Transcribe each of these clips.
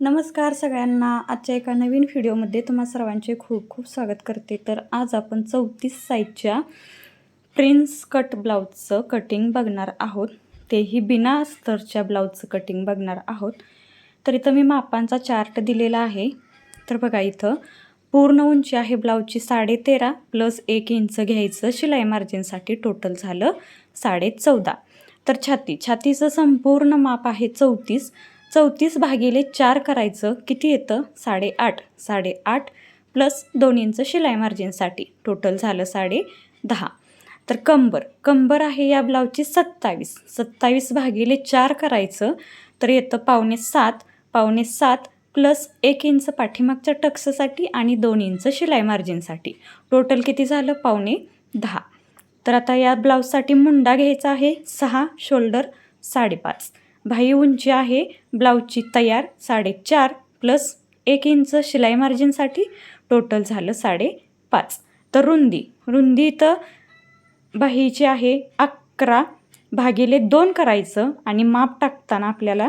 नमस्कार सगळ्यांना. आजच्या एका नवीन व्हिडिओमध्ये तुम्हा सर्वांचे खूप खूप स्वागत करते. तर आज आपण चौतीस साईजच्या प्रिन्स कट ब्लाऊजचं कटिंग बघणार आहोत. तेही बिना अस्तरच्या ब्लाऊजचं कटिंग बघणार आहोत. तर इथं मी मापांचा चार्ट दिलेला आहे. तर बघा इथं पूर्ण उंची आहे ब्लाऊजची साडे तेरा प्लस एक इंच घ्यायचं शिलाई मार्जिनसाठी टोटल झालं साडे चौदा तर छाती छातीचं संपूर्ण माप आहे चौतीस. चौतीस भागिले चार करायचं किती येतं? साडेआठ. साडेआठ प्लस दोन इंच शिलाई मार्जिनसाठी टोटल झालं साडे दहा. तर कंबर. कंबर आहे या ब्लाऊजची सत्तावीस. सत्तावीस भागिले चार करायचं तर येतं पावणे सात. पावणे सात प्लस एक इंच पाठीमागच्या टक्ससाठी आणि दोन इंच शिलाई मार्जिनसाठी टोटल किती झालं? पावणे दहा. तर आता या ब्लाऊजसाठी मुंडा घ्यायचा आहे. सहा शोल्डर साडेपाच. भाई उंची आहे ब्लाऊजची तयार साडेचार प्लस एक इंच शिलाई मार्जिनसाठी टोटल झालं साडेपाच. तर रुंदी रुंदी तर बाहीची आहे अकरा भागिले दोन करायचं आणि माप टाकताना आपल्याला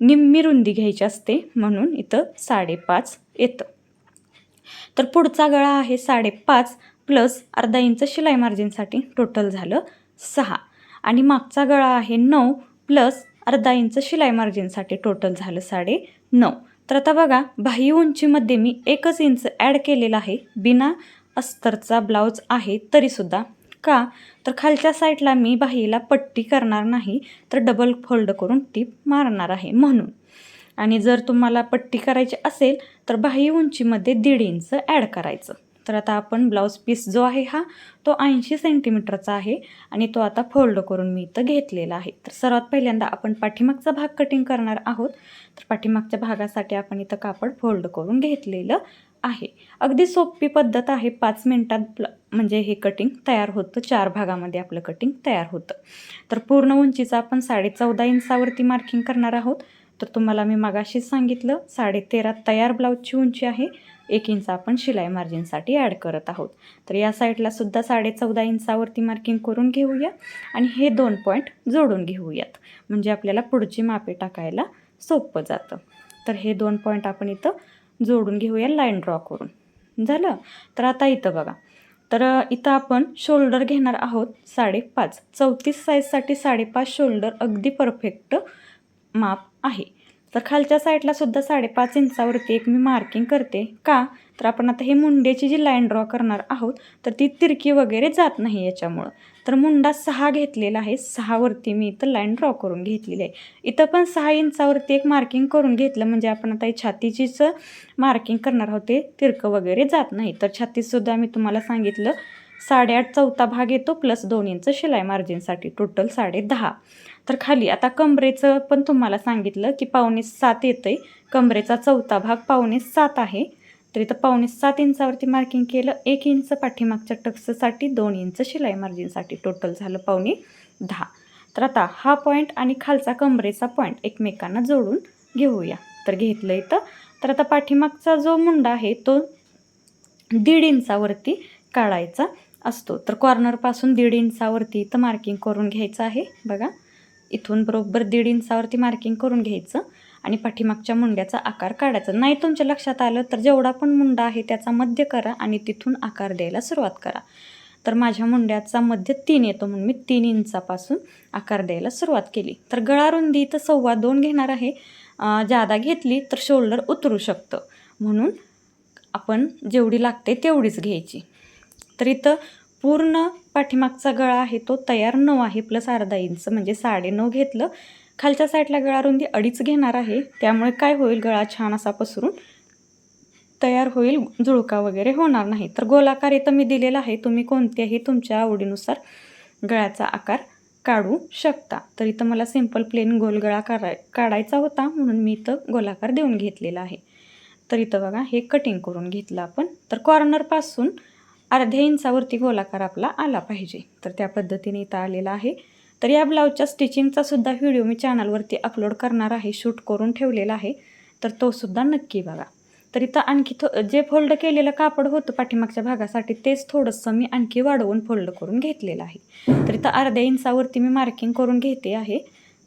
निम्मी रुंदी घ्यायची असते म्हणून इथं साडेपाच येतं. तर पुढचा गळा आहे साडेपाच प्लस अर्धा इंच शिलाई मार्जिनसाठी टोटल झालं सहा. आणि मागचा गळा आहे नऊ प्लस अर्धा इंच शिलाई मार्जिनसाठी टोटल झालं साडे नऊ. तर आता बघा बाह्य उंचीमध्ये मी एकच इंच ॲड केलेला आहे. बिना अस्तरचा ब्लाऊज आहे तरीसुद्धा. का? तर खालच्या साईडला मी बाहीला पट्टी करणार नाही तर डबल फोल्ड करून टीप मारणार आहे म्हणून. आणि जर तुम्हाला पट्टी करायची असेल तर बाह्य उंचीमध्ये दीड इंच ॲड करायचं. तर आता आपण ब्लाऊज पीस जो आहे हा तो ऐंशी सेंटीमीटरचा आहे आणि तो आता फोल्ड करून मी इथं घेतलेला आहे. तर सर्वात पहिल्यांदा आपण पाठीमागचा भाग कटिंग करणार आहोत. तर पाठीमागच्या भागासाठी आपण इथं कापड फोल्ड करून घेतलेलं आहे. अगदी सोपी पद्धत आहे. पाच मिनटात म्हणजे हे कटिंग तयार होतं. चार भागामध्ये आपलं कटिंग तयार होतं. तर पूर्ण उंचीचं आपण साडे चौदा इंचावरती मार्किंग करणार आहोत. तर तुम्हाला मी मागाशीच सांगितलं साडे तेरा तयार ब्लाऊजची उंची आहे. एक इंच आपण शिलाई मार्जिनसाठी ॲड करत आहोत. तर या साईडला सुद्धा साडे चौदा इंचावरती मार्किंग करून घेऊया आणि हे दोन पॉईंट जोडून घेऊयात. म्हणजे आपल्याला पुढची मापे टाकायला सोपं जातं. तर हे दोन पॉईंट आपण इथं जोडून घेऊया लाईन ड्रॉ करून. झालं? तर आता इथं बघा. तर इथं आपण शोल्डर घेणार आहोत साडेपाच चौतीस साईजसाठी साडेपाच शोल्डर अगदी परफेक्ट माप आहे. तर खालच्या साईडला सुद्धा साडेपाच इंचावरती एक मी मार्किंग करते. का? तर आपण आता हे मुंड्याची जी लाईन ड्रॉ करणार आहोत तर ती तिरकी वगैरे जात नाही याच्यामुळं. तर मुंडा सहा घेतलेला आहे सहावरती मी इथं लाईन ड्रॉ करून घेतलेली आहे. इथं पण सहा इंचावरती एक मार्किंग करून घेतलं म्हणजे आपण आता छातीचीच मार्किंग करणार आहोत ते तिरकं वगैरे जात नाही. तर छातीसुद्धा मी तुम्हाला सांगितलं साडेआठ चौथा भाग येतो प्लस दोन इंच शिलाई मार्जिनसाठी टोटल साडे दहा. तर खाली आता कमरेचं पण तुम्हाला सांगितलं की पावणे सात येतं आहे कमरेचा चौथा भाग पावणे सात आहे. तर इथं पावणे सात इंचावरती मार्किंग केलं. एक इंच पाठीमागच्या टक्ससाठी दोन इंच शिलाई मार्जिनसाठी टोटल झालं पावणे दहा. तर आता हा पॉईंट आणि खालचा कमरेचा पॉईंट एकमेकांना जोडून घेऊया. तर घेतलं इथं. तर आता पाठीमागचा जो मुंडा आहे तो दीड इंचावरती काढायचा असतो. तर कॉर्नरपासून दीड इंचावरती इथं मार्किंग करून घ्यायचं आहे. बघा. इथून बरोबर दीड इंचावरती मार्किंग करून घ्यायचं आणि पाठीमागच्या मुंड्याचा आकार काढायचा. नाही तुमच्या लक्षात आलं तर जेवढा पण मुंडा आहे त्याचा मध्य करा आणि तिथून आकार द्यायला सुरुवात करा. तर माझ्या मुंड्याचा मध्य तीन येतो म्हणून मी तीन इंचापासून आकार द्यायला सुरुवात केली. तर गळा रुंदी तर सव्वा दोन घेणार आहे. जादा घेतली तर शोल्डर उतरू शकतं. म्हणून आपण जेवढी लागते तेवढीच घ्यायची. तर इथं पूर्ण पाठीमागचा गळा आहे तो तयार नऊ आहे प्लस अर्धा इंच म्हणजे साडे नऊ घेतलं. खालच्या साईडला गळा रुंदी अडीच घेणार आहे. त्यामुळे काय होईल? गळा छान असा पसरून तयार होईल. जुळका वगैरे होणार नाही. तर गोलाकार इथं मी दिलेला आहे. तुम्ही कोणत्याही तुमच्या आवडीनुसार गळ्याचा आकार काढू शकता. तर इथं मला सिंपल प्लेन गोल गळा काढाय काढायचा होता. म्हणून मी इथं गोलाकार देऊन घेतलेला आहे. तर इथं बघा हे कटिंग करून घेतलं आपण. तर कॉर्नरपासून अर्ध्या इंचावरती गोलाकार आपला आला पाहिजे. तर त्या पद्धतीने इथं आलेला आहे. तर या ब्लाऊजच्या स्टिचिंगचा सुद्धा व्हिडिओ मी चॅनलवरती अपलोड करणार आहे शूट करून ठेवलेला आहे. तर तो सुद्धा नक्की बघा. तर इथं आणखी थो जे फोल्ड केलेलं कापड होतं पाठीमागच्या भागासाठी तेच थोडंसं मी आणखी वाढवून फोल्ड करून घेतलेलं आहे. तर इथं अर्ध्या इंचावरती मी मार्किंग करून घेते आहे.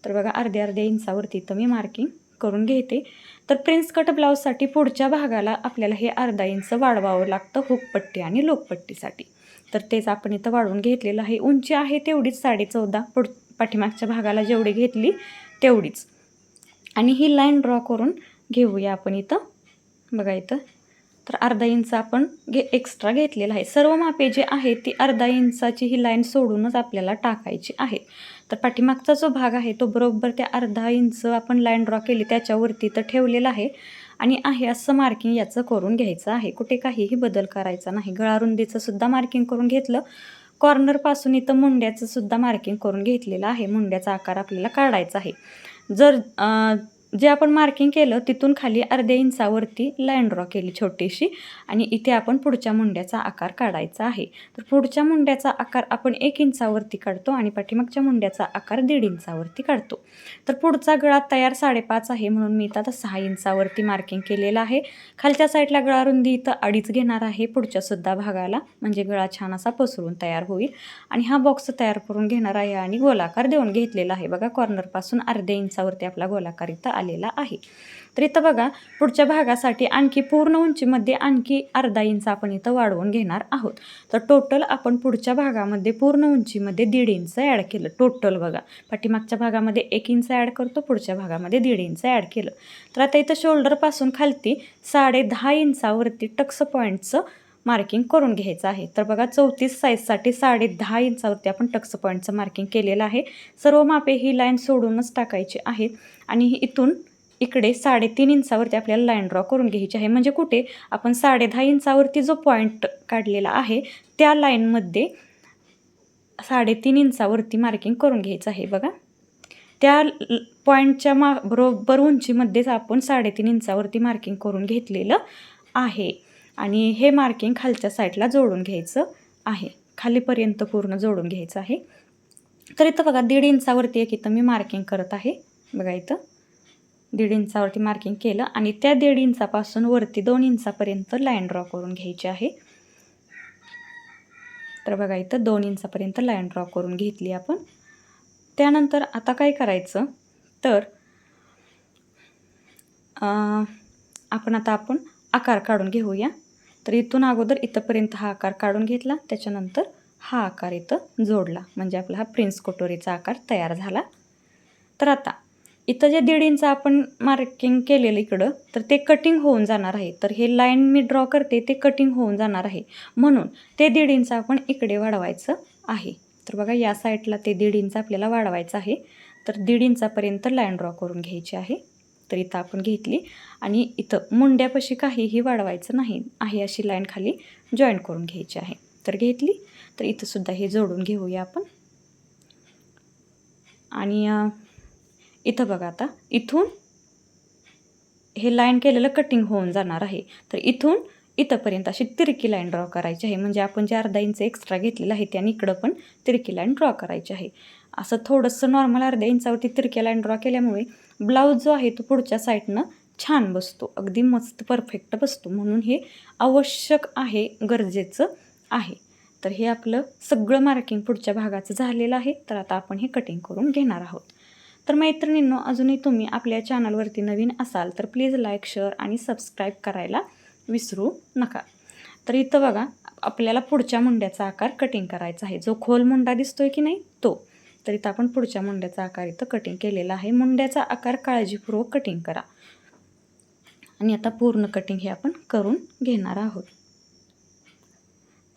तर बघा अर्ध्या अर्ध्या इंचावरती इथं मी मार्किंग करून घेते. तर प्रिन्स कट ब्लाऊजसाठी पुढच्या भागाला आपल्याला हे अर्धा इंच वाढवावं लागतं हुकपट्टी आणि लोकपट्टीसाठी. तर तेच आपण इथं वाढवून घेतलेलं आहे. उंची आहे तेवढीच साडे चौदा पुढ पाठीमागच्या भागाला जेवढी घेतली तेवढीच. आणि ही लाईन ड्रॉ करून घेऊया आपण इथं. बघा इथं. तर अर्धा इंच आपण घे एक्स्ट्रा घेतलेला आहे. सर्व मापे जे आहे ती अर्धा इंचाची ही लाईन सोडूनच आपल्याला टाकायची आहे. तर पाठीमागचा जो भाग आहे तो बरोबर त्या अर्धा इंच आपण लाईन ड्रॉ केली त्याच्यावरती तर ठेवलेला आहे. आणि आहे असं मार्किंग याचं करून घ्यायचं आहे. कुठे काहीही बदल करायचा नाही. गळारुंदीचं सुद्धा मार्किंग करून घेतलं. कॉर्नरपासून इथं मुंड्याचं सुद्धा मार्किंग करून घेतलेलं आहे. मुंड्याचा आकार आपल्याला काढायचा आहे. जर जे आपण मार्किंग केलं तिथून खाली अर्ध्या इंचावरती लाईन ड्रॉ केली छोटीशी आणि इथे आपण पुढच्या मुंड्याचा आकार काढायचा आहे. तर पुढच्या मुंड्याचा आकार आपण एक इंचावरती काढतो आणि पाठीमागच्या मुंड्याचा आकार दीड इंचावरती काढतो. तर पुढचा गळा तयार साडेपाच आहे म्हणून मी इथं आता सहा इंचावरती मार्किंग केलेलं आहे. खालच्या साईडला गळा रुंदी इथं अडीच घेणार आहे पुढच्या सुद्धा भागाला. म्हणजे गळा छान असा पसरून तयार होईल. आणि हा बॉक्स तयार करून घेणार आहे आणि गोलाकार देऊन घेतलेला आहे. बघा कॉर्नरपासून अर्ध्या इंचावरती आपला गोलाकार इथं आलेला आहे. तर इथं बघा पुढच्या भागासाठी आणखी पूर्ण उंचीमध्ये आणखी अर्धा इंच आपण इथं वाढवून घेणार आहोत. तर टोटल आपण पुढच्या भागामध्ये पूर्ण उंचीमध्ये दीड इंच ॲड केलं. टोटल बघा पाठीमागच्या भागामध्ये एक इंच ॲड करतो पुढच्या भागामध्ये दीड इंच ॲड केलं. तर आता इथं शोल्डरपासून खालती साडे दहा इंचावरती टक्स पॉईंटचं मार्किंग करून घ्यायचं आहे. तर बघा चौतीस साईजसाठी साडे दहा इंचावरती आपण टक्स पॉईंटचं मार्किंग केलेलं आहे. सर्व मापे ही लाईन सोडूनच टाकायची आहेत. आणि इथून इकडे साडेतीन इंचावरती आपल्याला लाईन ड्रॉ करून घ्यायची आहे. म्हणजे कुठे? आपण साडे दहा इंचावरती जो पॉईंट काढलेला आहे त्या लाईनमध्ये साडेतीन इंचावरती मार्किंग करून घ्यायचं आहे. बघा. त्या पॉईंटच्या मा बरोबर उंचीमध्येच आपण साडेतीन इंचावरती मार्किंग करून घेतलेलं आहे. आणि हे मार्किंग खालच्या साईडला जोडून घ्यायचं आहे. खालीपर्यंत पूर्ण जोडून घ्यायचं आहे. तर इथं बघा दीड इंचावरती एक इथं मी मार्किंग करत आहे. बघा इथं. दीड इंचावरती मार्किंग केलं आणि त्या दीड इंचापासून वरती दोन इंचापर्यंत लाईन ड्रॉ करून घ्यायची आहे. तर बघा इथं दोन इंचापर्यंत लाईन ड्रॉ करून घेतली आपण. त्यानंतर आता काय करायचं? तर आपण आता आपण आकार काढून घेऊया. तर इथून अगोदर इथंपर्यंत हा आकार काढून घेतला. त्याच्यानंतर हा आकार इथं जोडला. म्हणजे आपला हा प्रिन्स कटोरीचा आकार तयार झाला. तर आता इथं जे दीड इंच आपण मार्किंग केलेलं इकडं तर ते कटिंग होऊन जाणार आहे. तर हे लाईन मी ड्रॉ करते ते कटिंग होऊन जाणार आहे. म्हणून ते दीड इंच आपण इकडे वाढवायचं आहे. तर बघा या साईडला ते दीड इंच आपल्याला वाढवायचं आहे. तर दीड इंचापर्यंत लाईन ड्रॉ करून घ्यायची आहे. तर इथं आपण घेतली. आणि इथं मुंड्यापाशी काहीही वाढवायचं नाही आहे अशी लाईन खाली जॉईन करून घ्यायची आहे. तर घेतली. तर इथं सुद्धा हे जोडून घेऊया आपण. आणि इथं बघा आता. इथून हे लाईन केलेलं कटिंग होऊन जाणार आहे. तर इथून इथंपर्यंत अशी तिरकी लाईन ड्रॉ करायची आहे. म्हणजे आपण जे अर्धा इंच एक्स्ट्रा घेतलेलं आहे त्याने इकडं पण तिरकी लाईन ड्रॉ करायची आहे. असं थोडंसं नॉर्मल अर्ध्या इंचावरती तिरकी लाईन ड्रॉ केल्यामुळे ब्लाऊज जो आहे तो पुढच्या साईडनं छान बसतो. अगदी मस्त परफेक्ट बसतो. म्हणून हे आवश्यक आहे गरजेचं आहे. तर हे आपलं सगळं मार्किंग पुढच्या भागाचं झालेलं आहे. तर आता आपण हे कटिंग करून घेणार आहोत. तर मैत्रिणींनो अजूनही तुम्ही आपल्या चॅनलवरती नवीन असाल तर प्लीज लाईक शेअर आणि सबस्क्राईब करायला विसरू नका. तर इथं बघा आपल्याला पुढच्या मुंड्याचा आकार कटिंग करायचा आहे. जो खोल मुंडा दिसतोय की नाही तो. तर इथं आपण पुढच्या मुंड्याचा आकार इथं कटिंग केलेला आहे. मुंड्याचा आकार काळजीपूर्वक कटिंग करा. आणि आता पूर्ण कटिंग हे आपण करून घेणार आहोत.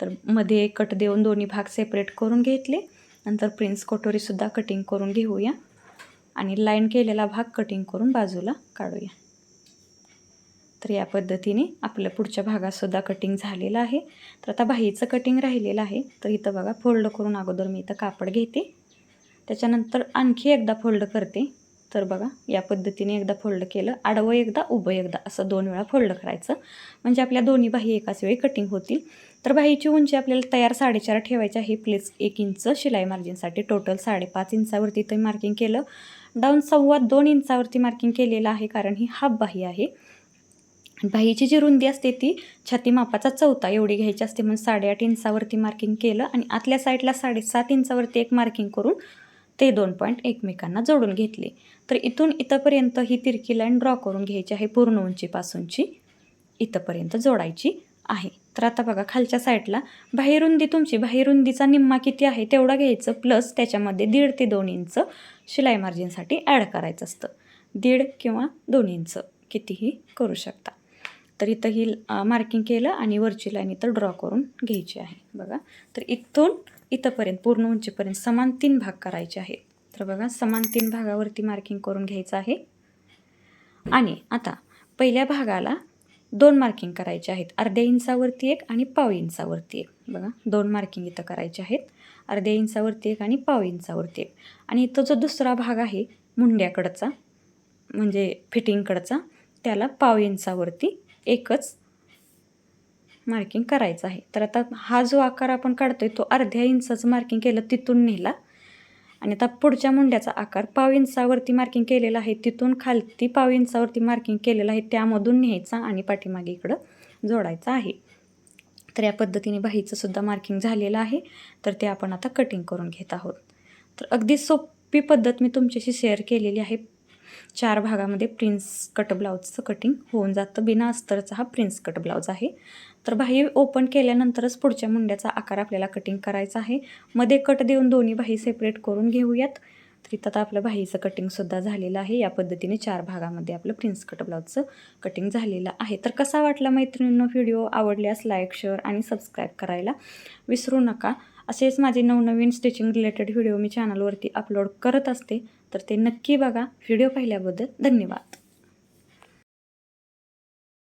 तर मध्ये कट देऊन दोन्ही भाग सेपरेट करून घेतले. नंतर प्रिन्स कटोरीसुद्धा कटिंग करून घेऊया. आणि लाईन केलेला भाग कटिंग करून बाजूला काढूया. तर या पद्धतीने आपल्या पुढच्या भागातसुद्धा कटिंग झालेलं आहे. तर आता बाहीचं कटिंग राहिलेलं आहे. तर इथं बघा फोल्ड करून अगोदर मी इथं कापड घेते. त्याच्यानंतर आणखी एकदा फोल्ड करते. तर बघा या पद्धतीने एकदा फोल्ड केलं. आडवं एकदा उभं एकदा असं दोन वेळा फोल्ड करायचं. म्हणजे आपल्या दोन्ही बाही एकाच वेळी कटिंग होतील. तर बाहीची उंची आपल्याला तयार साडेचार ठेवायची आहे. प्लेस एक इंच शिलाई मार्जिनसाठी टोटल साडेपाच इंचावरती इथं मार्किंग केलं. डाऊन सव्वा दोन इंचावरती मार्किंग केलेलं आहे कारण ही हाफ बाही आहे. बाहीची जी रुंदी असते ती छाती मापाचा चौथा एवढी घ्यायची असते म्हणून साडेआठ इंचावरती मार्किंग केलं आणि आतल्या साईडला साडेसात इंचावरती एक मार्किंग करून ते दोन पॉईंट एकमेकांना जोडून घेतले. तर इथून इथंपर्यंत ही तिरकी लाईन ड्रॉ करून घ्यायची आहे पूर्ण उंचीपासूनची. इथंपर्यंत जोडायची आहे. तर आता बघा खालच्या साईडला बाहेरुंदी तुमची बाहेरुंदीचा निम्मा किती आहे तेवढा घ्यायचं. प्लस त्याच्यामध्ये दीड ते दोन इंच शिलाई मार्जिनसाठी ॲड करायचं असतं. दीड किंवा दोन इंच कितीही करू शकता. तर इथं ही मार्किंग केलं आणि वरची लाईन इथं ड्रॉ करून घ्यायची आहे. बघा. तर इथून इथंपर्यंत पूर्ण उंचीपर्यंत समान तीन भाग करायचे आहेत. तर बघा समान तीन भागावरती मार्किंग करून घ्यायचं आहे. आणि आता पहिल्या भागाला दोन मार्किंग करायचे आहेत. अर्ध्या इंचावरती एक आणि पाव इंचावरती एक. बघा दोन मार्किंग इथं करायचे आहेत. अर्ध्या इंचावरती एक आणि पाव इंचावरती एक. आणि इथं जो दुसरा भाग आहे मुंड्याकडचा म्हणजे फिटिंगकडचा त्याला पाव इंचावरती एकच मार्किंग करायचं आहे. तर आता हा जो आकार आपण काढतोय तो अर्ध्या इंचाचं मार्किंग केलं तिथून नेला. आणि आता पुढच्या मुंड्याचा आकार पाव इंचावरती मार्किंग केलेला आहे तिथून खालती पाव इंचावरती मार्किंग केलेलं आहे त्यामधून न्यायचा आणि पाठीमागे इकडं जोडायचं आहे. तर या पद्धतीने बाहीचं सुद्धा मार्किंग झालेलं आहे. तर ते आपण आता कटिंग करून घेत आहोत. तर अगदी सोपी पद्धत मी तुमच्याशी शेअर केलेली आहे. चार भागामध्ये प्रिन्स कट ब्लाऊजचं कटिंग होऊन जातं. बिना अस्तरचा हा प्रिन्स कट ब्लाऊज आहे. तर बाही ओपन केल्यानंतरच पुढच्या मुंड्याचा आकार आपल्याला कटिंग करायचा आहे. मध्ये कट देऊन दोन्ही बाही सेपरेट करून घेऊयात. तर इथं आता आपलं बाहीचं कटिंगसुद्धा झालेलं आहे. या पद्धतीने चार भागामध्ये आपलं प्रिन्स कट ब्लाऊजचं कटिंग झालेलं आहे. तर कसा वाटला मैत्रिणींनो व्हिडिओ आवडल्यास लाईक शेअर आणि सबस्क्राईब करायला विसरू नका. असेच माझे नवनवीन स्टिचिंग रिलेटेड व्हिडिओ मी चॅनलवरती अपलोड करत असते. तर ते नक्की बघा. व्हिडिओ पाहिल्याबद्दल धन्यवाद.